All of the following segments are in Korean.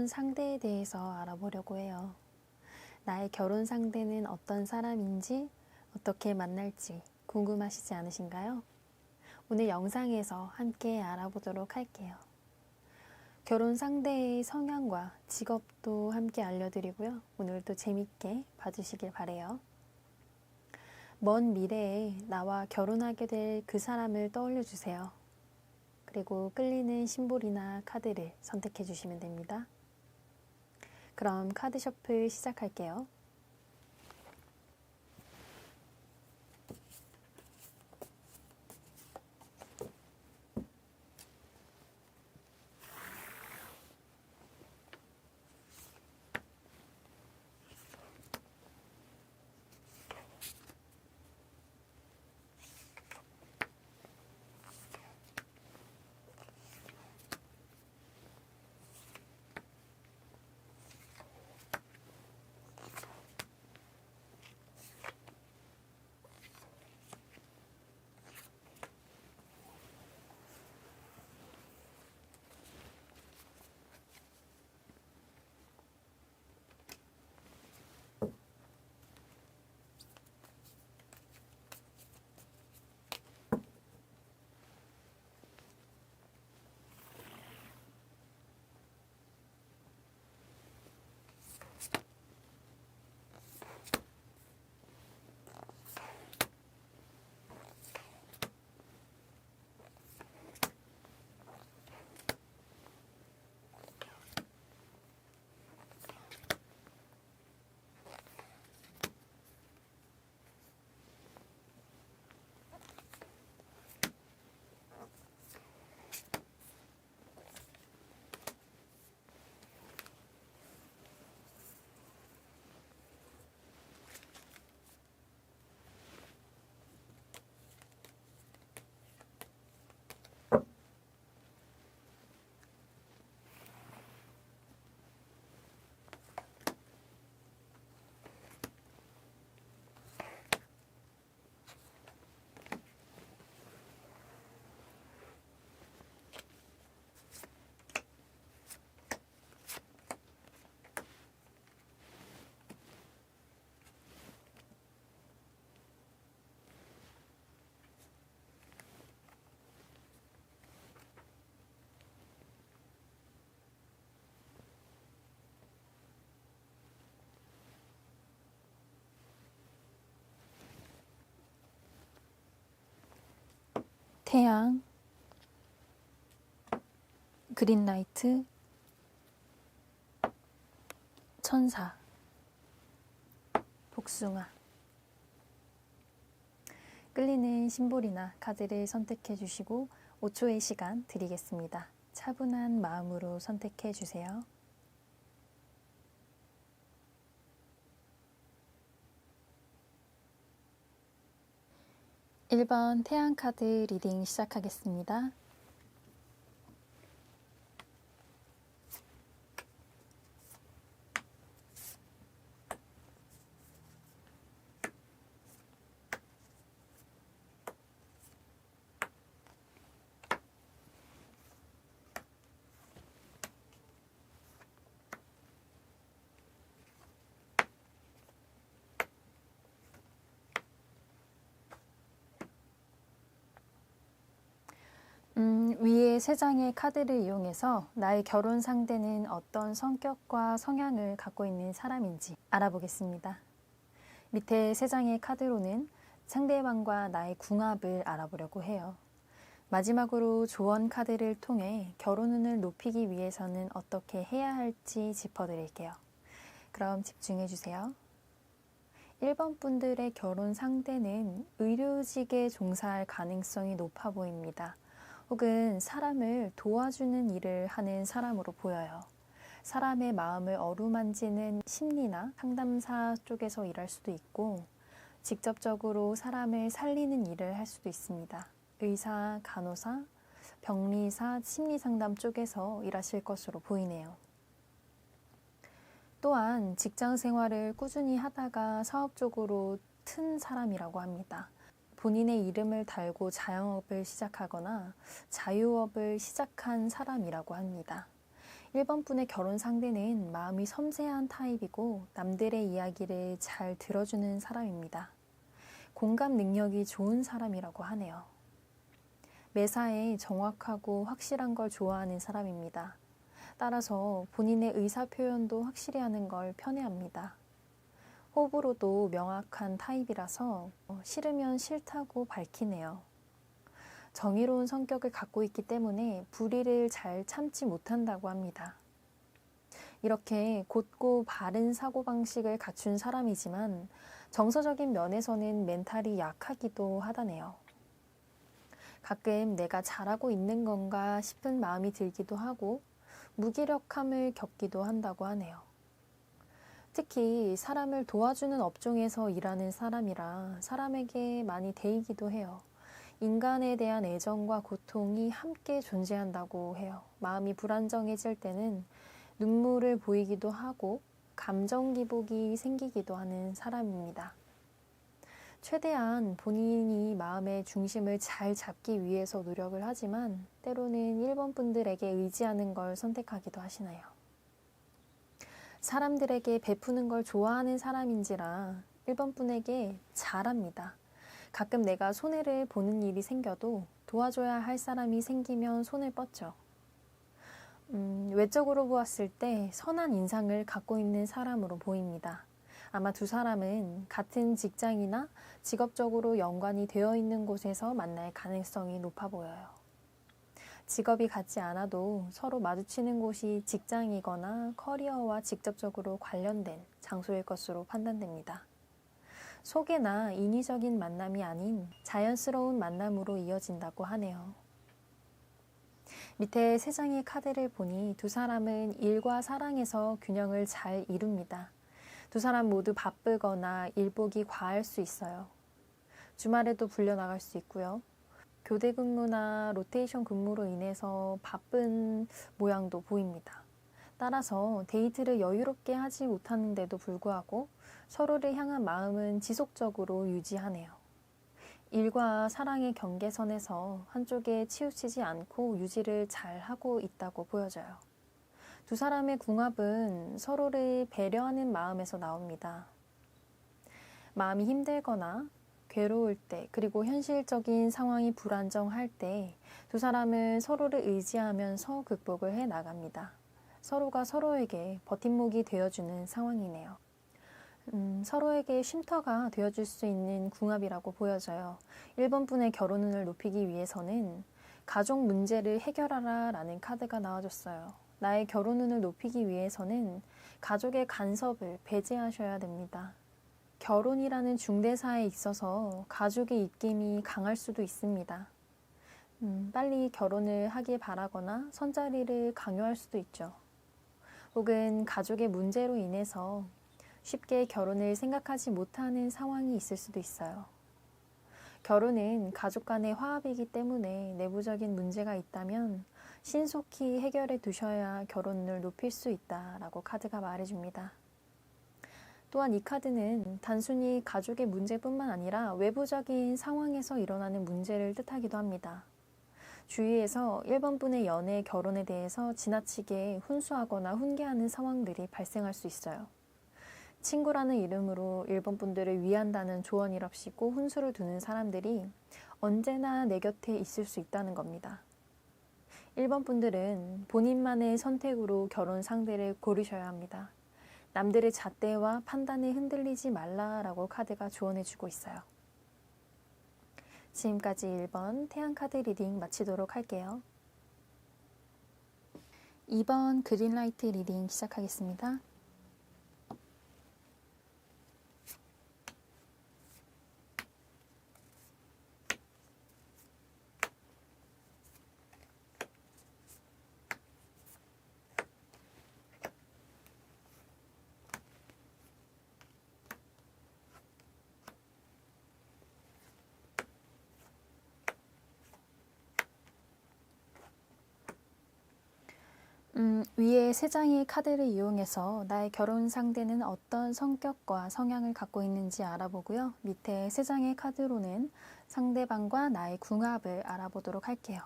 결혼 상대에 대해서 알아보려고 해요. 나의 결혼 상대는 어떤 사람인지, 어떻게 만날지 궁금하시지 않으신가요? 오늘 영상에서 함께 알아보도록 할게요. 결혼 상대의 성향과 직업도 함께 알려드리고요. 오늘도 재밌게 봐주시길 바래요. 먼 미래에 나와 결혼하게 될 그 사람을 떠올려 주세요. 그리고 끌리는 심볼이나 카드를 선택해 주시면 됩니다. 그럼 카드 셔플 시작할게요. 태양, 그린라이트, 천사, 복숭아. 끌리는 심볼이나 카드를 선택해 주시고 5초의 시간 드리겠습니다. 차분한 마음으로 선택해 주세요. 1번 태양 카드 리딩 시작하겠습니다. 음, 위에 세 장의 카드를 이용해서 나의 결혼 상대는 어떤 성격과 성향을 갖고 있는 사람인지 알아보겠습니다. 밑에 세 장의 카드로는 상대방과 나의 궁합을 알아보려고 해요. 마지막으로 조언 카드를 통해 결혼 운을 높이기 위해서는 어떻게 해야 할지 짚어드릴게요. 그럼 집중해 주세요. 1번 분들의 결혼 상대는 의료직에 종사할 가능성이 높아 보입니다. 혹은 사람을 도와주는 일을 하는 사람으로 보여요. 사람의 마음을 어루만지는 심리나 상담사 쪽에서 일할 수도 있고, 직접적으로 사람을 살리는 일을 할 수도 있습니다. 의사, 간호사, 병리사, 심리상담 쪽에서 일하실 것으로 보이네요. 또한 직장 생활을 꾸준히 하다가 사업 쪽으로 튼 사람이라고 합니다. 본인의 이름을 달고 자영업을 시작하거나 자유업을 시작한 사람이라고 합니다. 1번 분의 결혼 상대는 마음이 섬세한 타입이고 남들의 이야기를 잘 들어주는 사람입니다. 공감 능력이 좋은 사람이라고 하네요. 매사에 정확하고 확실한 걸 좋아하는 사람입니다. 따라서 본인의 의사 표현도 확실히 하는 걸 편해합니다. 호불호도 명확한 타입이라서 어, 싫으면 싫다고 밝히네요. 정의로운 성격을 갖고 있기 때문에 불의를 잘 참지 못한다고 합니다. 이렇게 곧고 바른 사고방식을 갖춘 사람이지만 정서적인 면에서는 멘탈이 약하기도 하다네요. 가끔 내가 잘하고 있는 건가 싶은 마음이 들기도 하고 무기력함을 겪기도 한다고 하네요. 특히 사람을 도와주는 업종에서 일하는 사람이라 사람에게 많이 데이기도 해요. 인간에 대한 애정과 고통이 함께 존재한다고 해요. 마음이 불안정해질 때는 눈물을 보이기도 하고 감정 기복이 생기기도 하는 사람입니다. 최대한 본인이 마음의 중심을 잘 잡기 위해서 노력을 하지만 때로는 1번 분들에게 의지하는 걸 선택하기도 하시나요? 사람들에게 베푸는 걸 좋아하는 사람인지라 1번 분에게 잘합니다. 가끔 내가 손해를 보는 일이 생겨도 도와줘야 할 사람이 생기면 손을 뻗죠. 음, 외적으로 보았을 때 선한 인상을 갖고 있는 사람으로 보입니다. 아마 두 사람은 같은 직장이나 직업적으로 연관이 되어 있는 곳에서 만날 가능성이 높아 보여요. 직업이 같지 않아도 서로 마주치는 곳이 직장이거나 커리어와 직접적으로 관련된 장소일 것으로 판단됩니다. 소개나 인위적인 만남이 아닌 자연스러운 만남으로 이어진다고 하네요. 밑에 세 장의 카드를 보니 두 사람은 일과 사랑에서 균형을 잘 이룹니다. 두 사람 모두 바쁘거나 일복이 과할 수 있어요. 주말에도 불려나갈 수 있고요. 교대 근무나 로테이션 근무로 인해서 바쁜 모양도 보입니다. 따라서 데이트를 여유롭게 하지 못하는데도 불구하고 서로를 향한 마음은 지속적으로 유지하네요. 일과 사랑의 경계선에서 한쪽에 치우치지 않고 유지를 잘 하고 있다고 보여져요. 두 사람의 궁합은 서로를 배려하는 마음에서 나옵니다. 마음이 힘들거나 괴로울 때, 그리고 현실적인 상황이 불안정할 때 두 사람은 서로를 의지하면서 극복을 해 나갑니다. 서로가 서로에게 버팀목이 되어주는 상황이네요. 음, 서로에게 쉼터가 되어줄 수 있는 궁합이라고 보여져요. 1번 분의 결혼운을 높이기 위해서는 가족 문제를 해결하라 라는 카드가 나와줬어요. 나의 결혼운을 높이기 위해서는 가족의 간섭을 배제하셔야 됩니다. 결혼이라는 중대사에 있어서 가족의 입김이 강할 수도 있습니다. 음, 빨리 결혼을 하길 바라거나 선자리를 강요할 수도 있죠. 혹은 가족의 문제로 인해서 쉽게 결혼을 생각하지 못하는 상황이 있을 수도 있어요. 결혼은 가족 간의 화합이기 때문에 내부적인 문제가 있다면 신속히 해결해 두셔야 결혼을 높일 수 있다라고 카드가 말해줍니다. 또한 이 카드는 단순히 가족의 문제뿐만 아니라 외부적인 상황에서 일어나는 문제를 뜻하기도 합니다. 주위에서 1번 분의 연애, 결혼에 대해서 지나치게 훈수하거나 훈계하는 상황들이 발생할 수 있어요. 친구라는 이름으로 1번 분들을 위한다는 조언이랍시고 훈수를 두는 사람들이 언제나 내 곁에 있을 수 있다는 겁니다. 1번 분들은 본인만의 선택으로 결혼 상대를 고르셔야 합니다. 남들의 잣대와 판단에 흔들리지 말라라고 카드가 조언해주고 있어요. 지금까지 1번 태양카드 리딩 마치도록 할게요. 2번 그린라이트 리딩 시작하겠습니다. 음, 위에 세 장의 카드를 이용해서 나의 결혼 상대는 어떤 성격과 성향을 갖고 있는지 알아보고요. 밑에 세 장의 카드로는 상대방과 나의 궁합을 알아보도록 할게요.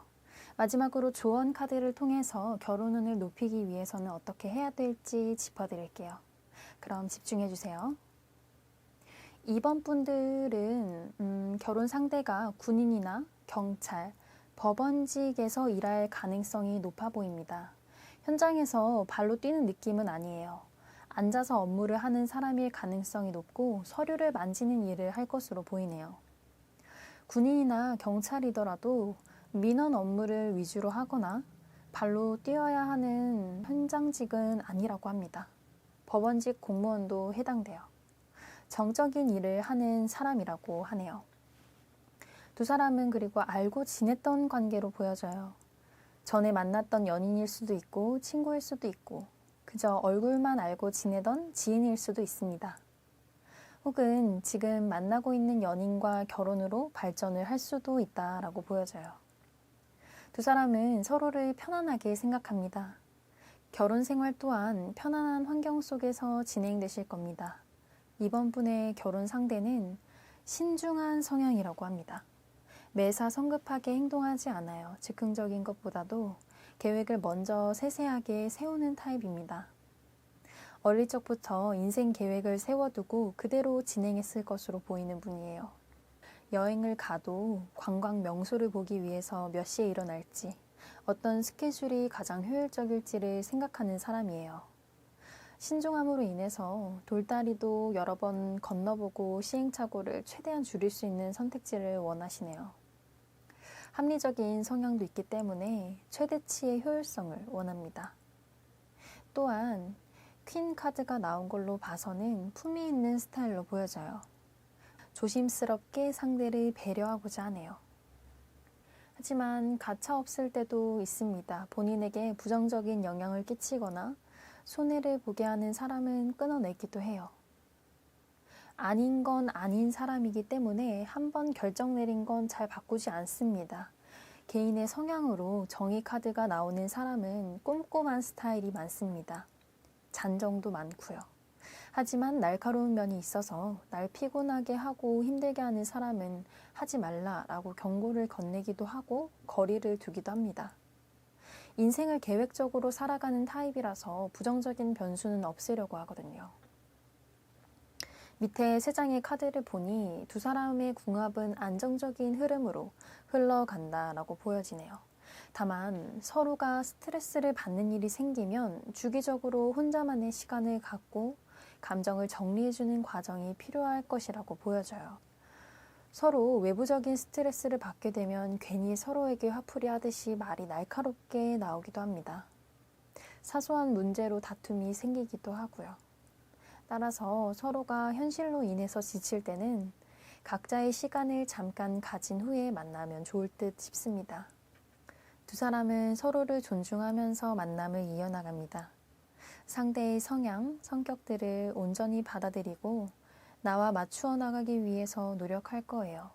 마지막으로 조언 카드를 통해서 결혼운을 높이기 위해서는 어떻게 해야 될지 짚어드릴게요. 그럼 집중해 주세요. 이번 분들은 음, 결혼 상대가 군인이나 경찰, 법원직에서 일할 가능성이 높아 보입니다. 현장에서 발로 뛰는 느낌은 아니에요. 앉아서 업무를 하는 사람일 가능성이 높고 서류를 만지는 일을 할 것으로 보이네요. 군인이나 경찰이더라도 민원 업무를 위주로 하거나 발로 뛰어야 하는 현장직은 아니라고 합니다. 법원직 공무원도 해당돼요. 정적인 일을 하는 사람이라고 하네요. 두 사람은 그리고 알고 지냈던 관계로 보여져요. 전에 만났던 연인일 수도 있고 친구일 수도 있고 그저 얼굴만 알고 지내던 지인일 수도 있습니다. 혹은 지금 만나고 있는 연인과 결혼으로 발전을 할 수도 있다라고 보여져요. 두 사람은 서로를 편안하게 생각합니다. 결혼 생활 또한 편안한 환경 속에서 진행되실 겁니다. 이번 분의 결혼 상대는 신중한 성향이라고 합니다. 매사 성급하게 행동하지 않아요. 즉흥적인 것보다도 계획을 먼저 세세하게 세우는 타입입니다. 어릴 적부터 인생 계획을 세워두고 그대로 진행했을 것으로 보이는 분이에요. 여행을 가도 관광 명소를 보기 위해서 몇 시에 일어날지, 어떤 스케줄이 가장 효율적일지를 생각하는 사람이에요. 신중함으로 인해서 돌다리도 여러 번 건너보고 시행착오를 최대한 줄일 수 있는 선택지를 원하시네요. 합리적인 성향도 있기 때문에 최대치의 효율성을 원합니다. 또한 퀸 카드가 나온 걸로 봐서는 품위 있는 스타일로 보여져요. 조심스럽게 상대를 배려하고자 하네요. 하지만 가차 없을 때도 있습니다. 본인에게 부정적인 영향을 끼치거나 손해를 보게 하는 사람은 끊어내기도 해요. 아닌 건 아닌 사람이기 때문에 한 번 결정 내린 건 잘 바꾸지 않습니다. 개인의 성향으로 정의 카드가 나오는 사람은 꼼꼼한 스타일이 많습니다. 잔정도 많고요. 하지만 날카로운 면이 있어서 날 피곤하게 하고 힘들게 하는 사람은 하지 말라라고 경고를 건네기도 하고 거리를 두기도 합니다. 인생을 계획적으로 살아가는 타입이라서 부정적인 변수는 없애려고 하거든요. 밑에 세 장의 카드를 보니 두 사람의 궁합은 안정적인 흐름으로 흘러간다라고 보여지네요. 다만 서로가 스트레스를 받는 일이 생기면 주기적으로 혼자만의 시간을 갖고 감정을 정리해주는 과정이 필요할 것이라고 보여져요. 서로 외부적인 스트레스를 받게 되면 괜히 서로에게 화풀이 하듯이 말이 날카롭게 나오기도 합니다. 사소한 문제로 다툼이 생기기도 하고요. 따라서 서로가 현실로 인해서 지칠 때는 각자의 시간을 잠깐 가진 후에 만나면 좋을 듯 싶습니다. 두 사람은 서로를 존중하면서 만남을 이어나갑니다. 상대의 성향, 성격들을 온전히 받아들이고 나와 맞추어 나가기 위해서 노력할 거예요.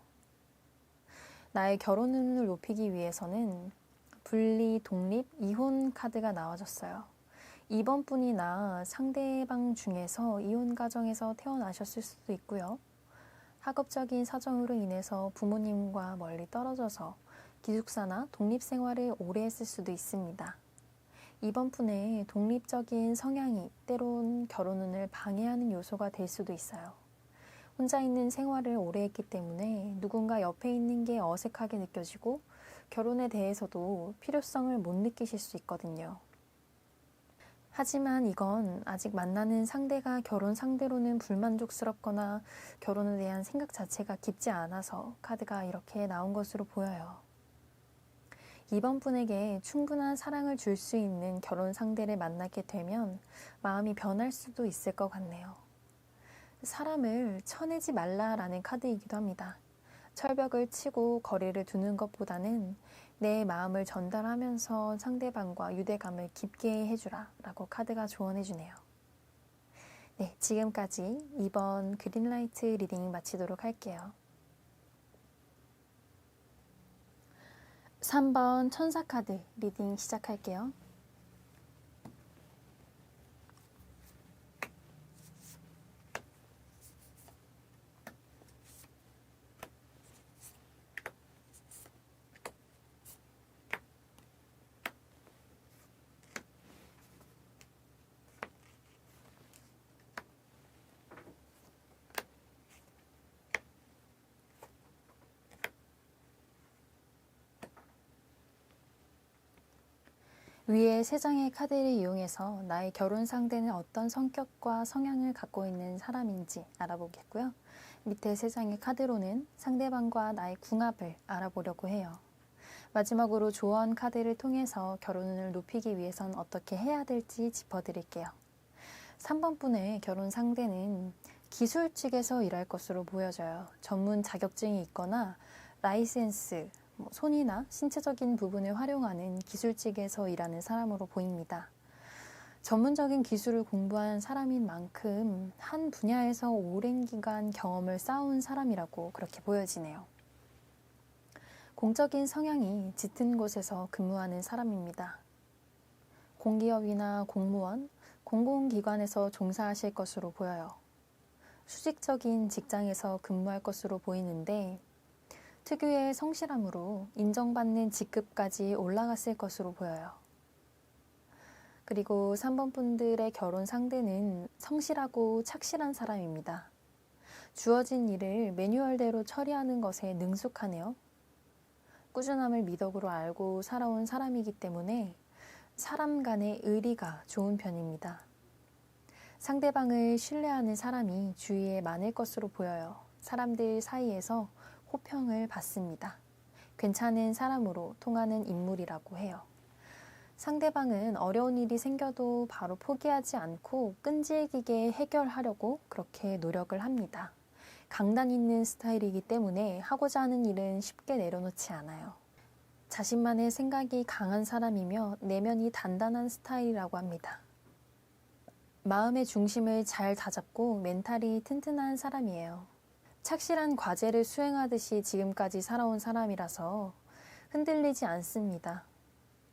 나의 결혼운을 높이기 위해서는 분리, 독립, 이혼 카드가 나와졌어요. 이번 분이나 상대방 중에서 이혼 가정에서 태어나셨을 수도 있고요. 학업적인 사정으로 인해서 부모님과 멀리 떨어져서 기숙사나 독립 생활을 오래 했을 수도 있습니다. 이번 분의 독립적인 성향이 때론 결혼운을 방해하는 요소가 될 수도 있어요. 혼자 있는 생활을 오래 했기 때문에 누군가 옆에 있는 게 어색하게 느껴지고 결혼에 대해서도 필요성을 못 느끼실 수 있거든요. 하지만 이건 아직 만나는 상대가 결혼 상대로는 불만족스럽거나 결혼에 대한 생각 자체가 깊지 않아서 카드가 이렇게 나온 것으로 보여요. 이번 분에게 충분한 사랑을 줄 수 있는 결혼 상대를 만나게 되면 마음이 변할 수도 있을 것 같네요. 사람을 쳐내지 말라라는 카드이기도 합니다. 철벽을 치고 거리를 두는 것보다는 내 마음을 전달하면서 상대방과 유대감을 깊게 해주라 라고 카드가 조언해주네요. 네, 지금까지 이번 그린라이트 리딩 마치도록 할게요. 3번 천사 카드 리딩 시작할게요. 위의 세 장의 카드를 이용해서 나의 결혼 상대는 어떤 성격과 성향을 갖고 있는 사람인지 알아보겠고요. 밑에 세 장의 카드로는 상대방과 나의 궁합을 알아보려고 해요. 마지막으로 조언 카드를 통해서 결혼운을 높이기 위해선 어떻게 해야 될지 짚어드릴게요. 3번 분의 결혼 상대는 기술 측에서 일할 것으로 보여져요. 전문 자격증이 있거나 라이센스, 뭐 손이나 신체적인 부분을 활용하는 기술 측에서 일하는 사람으로 보입니다. 전문적인 기술을 공부한 사람인 만큼 한 분야에서 오랜 기간 경험을 쌓은 사람이라고 그렇게 보여지네요. 공적인 성향이 짙은 곳에서 근무하는 사람입니다. 공기업이나 공무원, 공공기관에서 종사하실 것으로 보여요. 수직적인 직장에서 근무할 것으로 보이는데 특유의 성실함으로 인정받는 직급까지 올라갔을 것으로 보여요. 그리고 3번 분들의 결혼 상대는 성실하고 착실한 사람입니다. 주어진 일을 매뉴얼대로 처리하는 것에 능숙하네요. 꾸준함을 미덕으로 알고 살아온 사람이기 때문에 사람 간의 의리가 좋은 편입니다. 상대방을 신뢰하는 사람이 주위에 많을 것으로 보여요. 사람들 사이에서 호평을 받습니다. 괜찮은 사람으로 통하는 인물이라고 해요. 상대방은 어려운 일이 생겨도 바로 포기하지 않고 끈질기게 해결하려고 그렇게 노력을 합니다. 강단 있는 스타일이기 때문에 하고자 하는 일은 쉽게 내려놓지 않아요. 자신만의 생각이 강한 사람이며 내면이 단단한 스타일이라고 합니다. 마음의 중심을 잘 다잡고 멘탈이 튼튼한 사람이에요. 착실한 과제를 수행하듯이 지금까지 살아온 사람이라서 흔들리지 않습니다.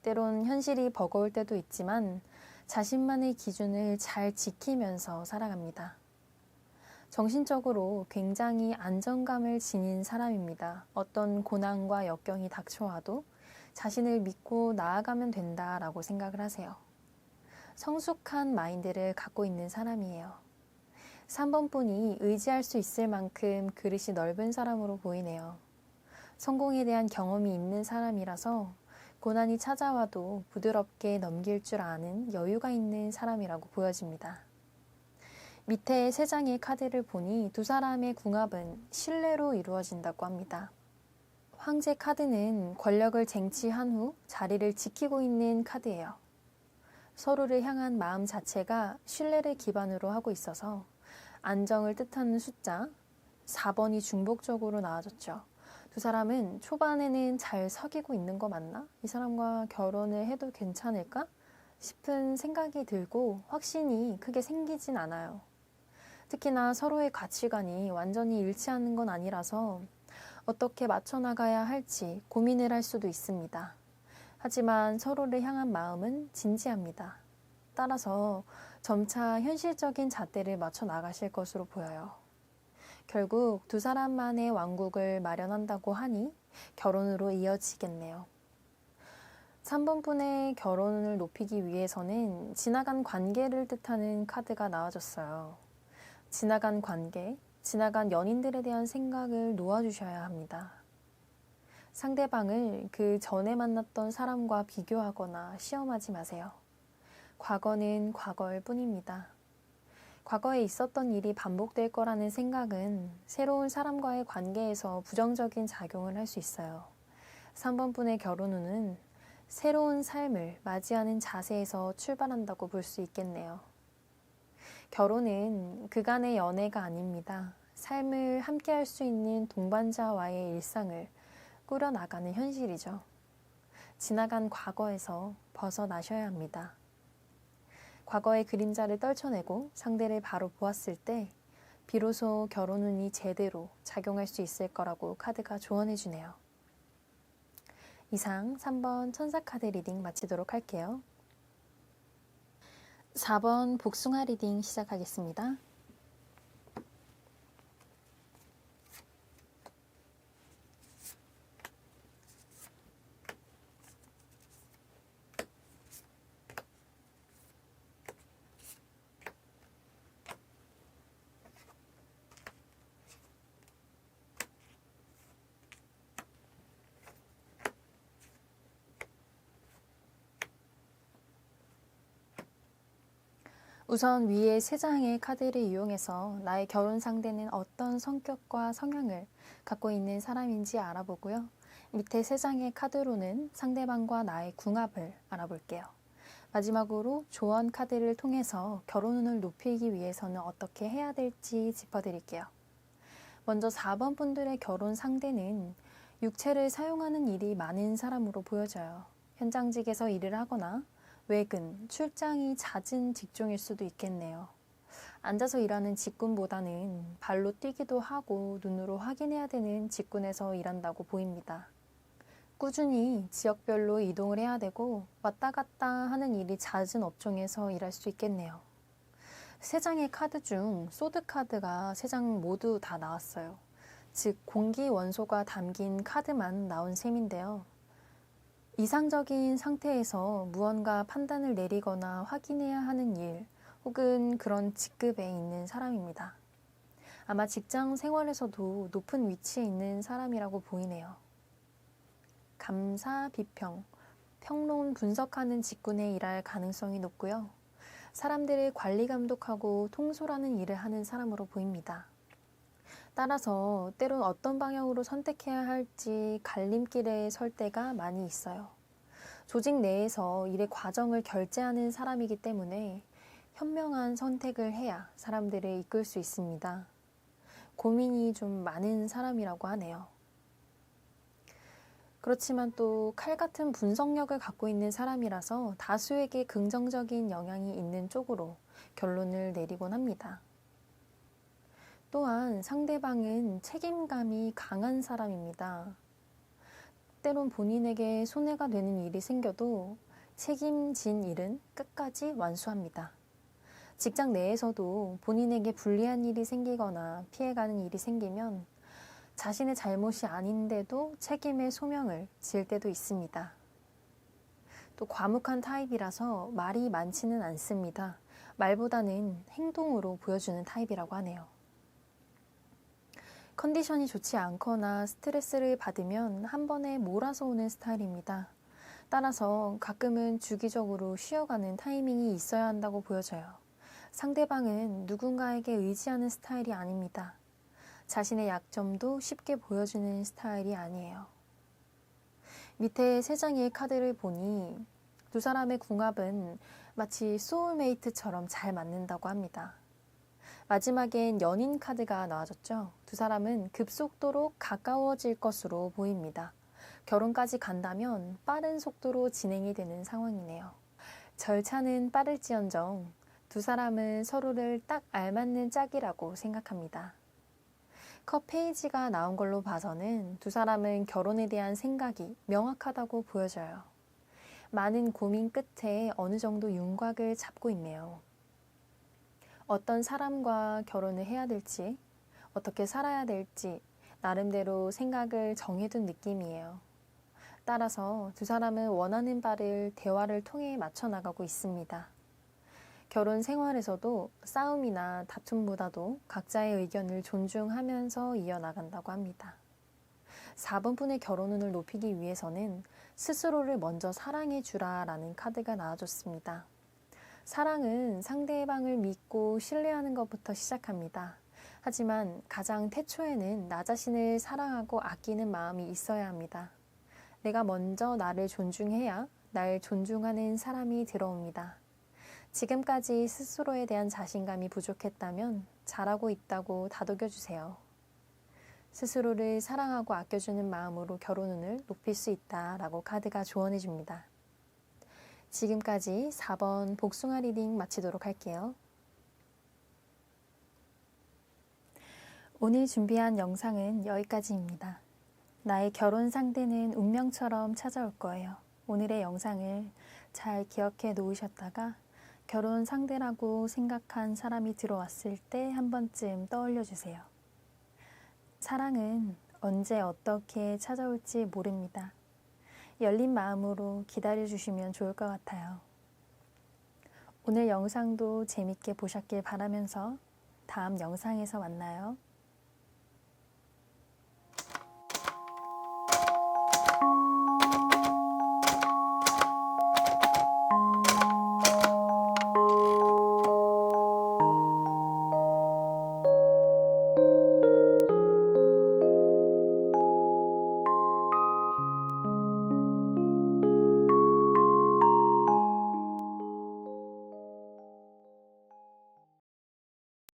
때론 현실이 버거울 때도 있지만 자신만의 기준을 잘 지키면서 살아갑니다. 정신적으로 굉장히 안정감을 지닌 사람입니다. 어떤 고난과 역경이 닥쳐와도 자신을 믿고 나아가면 된다라고 생각을 하세요. 성숙한 마인드를 갖고 있는 사람이에요. 3번 분이 의지할 수 있을 만큼 그릇이 넓은 사람으로 보이네요. 성공에 대한 경험이 있는 사람이라서 고난이 찾아와도 부드럽게 넘길 줄 아는 여유가 있는 사람이라고 보여집니다. 밑에 세 장의 카드를 보니 두 사람의 궁합은 신뢰로 이루어진다고 합니다. 황제 카드는 권력을 쟁취한 후 자리를 지키고 있는 카드예요. 서로를 향한 마음 자체가 신뢰를 기반으로 하고 있어서 안정을 뜻하는 숫자 4번이 중복적으로 나와졌죠. 두 사람은 초반에는 잘 사귀고 있는 거 맞나? 이 사람과 결혼을 해도 괜찮을까? 싶은 생각이 들고 확신이 크게 생기진 않아요. 특히나 서로의 가치관이 완전히 일치하는 건 아니라서 어떻게 맞춰나가야 할지 고민을 할 수도 있습니다. 하지만 서로를 향한 마음은 진지합니다. 따라서 점차 현실적인 잣대를 맞춰 나가실 것으로 보여요. 결국 두 사람만의 왕국을 마련한다고 하니 결혼으로 이어지겠네요. 3번 분의 결혼을 높이기 위해서는 지나간 관계를 뜻하는 카드가 나와졌어요. 지나간 관계, 지나간 연인들에 대한 생각을 놓아주셔야 합니다. 상대방을 그 전에 만났던 사람과 비교하거나 시험하지 마세요. 과거는 과거일 뿐입니다. 과거에 있었던 일이 반복될 거라는 생각은 새로운 사람과의 관계에서 부정적인 작용을 할 수 있어요. 3번 분의 결혼 후는 새로운 삶을 맞이하는 자세에서 출발한다고 볼 수 있겠네요. 결혼은 그간의 연애가 아닙니다. 삶을 함께 할 수 있는 동반자와의 일상을 꾸려나가는 현실이죠. 지나간 과거에서 벗어나셔야 합니다. 과거의 그림자를 떨쳐내고 상대를 바로 보았을 때 비로소 결혼 운이 제대로 작용할 수 있을 거라고 카드가 조언해 주네요. 이상 3번 천사 카드 리딩 마치도록 할게요. 4번 복숭아 리딩 시작하겠습니다. 우선 위의 세 장의 카드를 이용해서 나의 결혼 상대는 어떤 성격과 성향을 갖고 있는 사람인지 알아보고요. 밑에 세 장의 카드로는 상대방과 나의 궁합을 알아볼게요. 마지막으로 조언 카드를 통해서 결혼운을 높이기 위해서는 어떻게 해야 될지 짚어드릴게요. 먼저 4번 분들의 결혼 상대는 육체를 사용하는 일이 많은 사람으로 보여져요. 현장직에서 일을 하거나 외근, 출장이 잦은 직종일 수도 있겠네요. 앉아서 일하는 직군보다는 발로 뛰기도 하고 눈으로 확인해야 되는 직군에서 일한다고 보입니다. 꾸준히 지역별로 이동을 해야 되고 왔다 갔다 하는 일이 잦은 업종에서 일할 수 있겠네요. 세 장의 카드 중 소드 카드가 세 장 모두 다 나왔어요. 즉, 공기 원소가 담긴 카드만 나온 셈인데요. 이상적인 상태에서 무언가 판단을 내리거나 확인해야 하는 일 혹은 그런 직급에 있는 사람입니다. 아마 직장 생활에서도 높은 위치에 있는 사람이라고 보이네요. 감사, 비평, 평론, 분석하는 직군에 일할 가능성이 높고요. 사람들을 관리 감독하고 통솔하는 일을 하는 사람으로 보입니다. 따라서 때론 어떤 방향으로 선택해야 할지 갈림길에 설 때가 많이 있어요. 조직 내에서 일의 과정을 결제하는 사람이기 때문에 현명한 선택을 해야 사람들을 이끌 수 있습니다. 고민이 좀 많은 사람이라고 하네요. 그렇지만 또 칼 같은 분석력을 갖고 있는 사람이라서 다수에게 긍정적인 영향이 있는 쪽으로 결론을 내리곤 합니다. 또한 상대방은 책임감이 강한 사람입니다. 때론 본인에게 손해가 되는 일이 생겨도 책임진 일은 끝까지 완수합니다. 직장 내에서도 본인에게 불리한 일이 생기거나 피해가는 일이 생기면 자신의 잘못이 아닌데도 책임의 소명을 지을 때도 있습니다. 또 과묵한 타입이라서 말이 많지는 않습니다. 말보다는 행동으로 보여주는 타입이라고 하네요. 컨디션이 좋지 않거나 스트레스를 받으면 한 번에 몰아서 오는 스타일입니다. 따라서 가끔은 주기적으로 쉬어가는 타이밍이 있어야 한다고 보여져요. 상대방은 누군가에게 의지하는 스타일이 아닙니다. 자신의 약점도 쉽게 보여주는 스타일이 아니에요. 밑에 세 장의 카드를 보니 두 사람의 궁합은 마치 소울메이트처럼 잘 맞는다고 합니다. 마지막엔 연인 카드가 나와졌죠. 두 사람은 급속도로 가까워질 것으로 보입니다. 결혼까지 간다면 빠른 속도로 진행이 되는 상황이네요. 절차는 빠를지언정 두 사람은 서로를 딱 알맞는 짝이라고 생각합니다. 컵 페이지가 나온 걸로 봐서는 두 사람은 결혼에 대한 생각이 명확하다고 보여져요. 많은 고민 끝에 어느 정도 윤곽을 잡고 있네요. 어떤 사람과 결혼을 해야 될지, 어떻게 살아야 될지, 나름대로 생각을 정해둔 느낌이에요. 따라서 두 사람은 원하는 바를 대화를 통해 맞춰 나가고 있습니다. 결혼 생활에서도 싸움이나 다툼보다도 각자의 의견을 존중하면서 이어나간다고 합니다. 4번 분의 결혼운을 높이기 위해서는 스스로를 먼저 사랑해 주라 라는 카드가 나와줬습니다. 사랑은 상대방을 믿고 신뢰하는 것부터 시작합니다. 하지만 가장 태초에는 나 자신을 사랑하고 아끼는 마음이 있어야 합니다. 내가 먼저 나를 존중해야 날 존중하는 사람이 들어옵니다. 지금까지 스스로에 대한 자신감이 부족했다면 잘하고 있다고 다독여 주세요. 스스로를 사랑하고 아껴주는 마음으로 결혼운을 높일 수 있다라고 카드가 조언해 줍니다. 지금까지 4번 복숭아 리딩 마치도록 할게요. 오늘 준비한 영상은 여기까지입니다. 나의 결혼 상대는 운명처럼 찾아올 거예요. 오늘의 영상을 잘 기억해 놓으셨다가 결혼 상대라고 생각한 사람이 들어왔을 때 한 번쯤 떠올려 주세요. 사랑은 언제 어떻게 찾아올지 모릅니다. 열린 마음으로 기다려 주시면 좋을 것 같아요. 오늘 영상도 재밌게 보셨길 바라면서 다음 영상에서 만나요.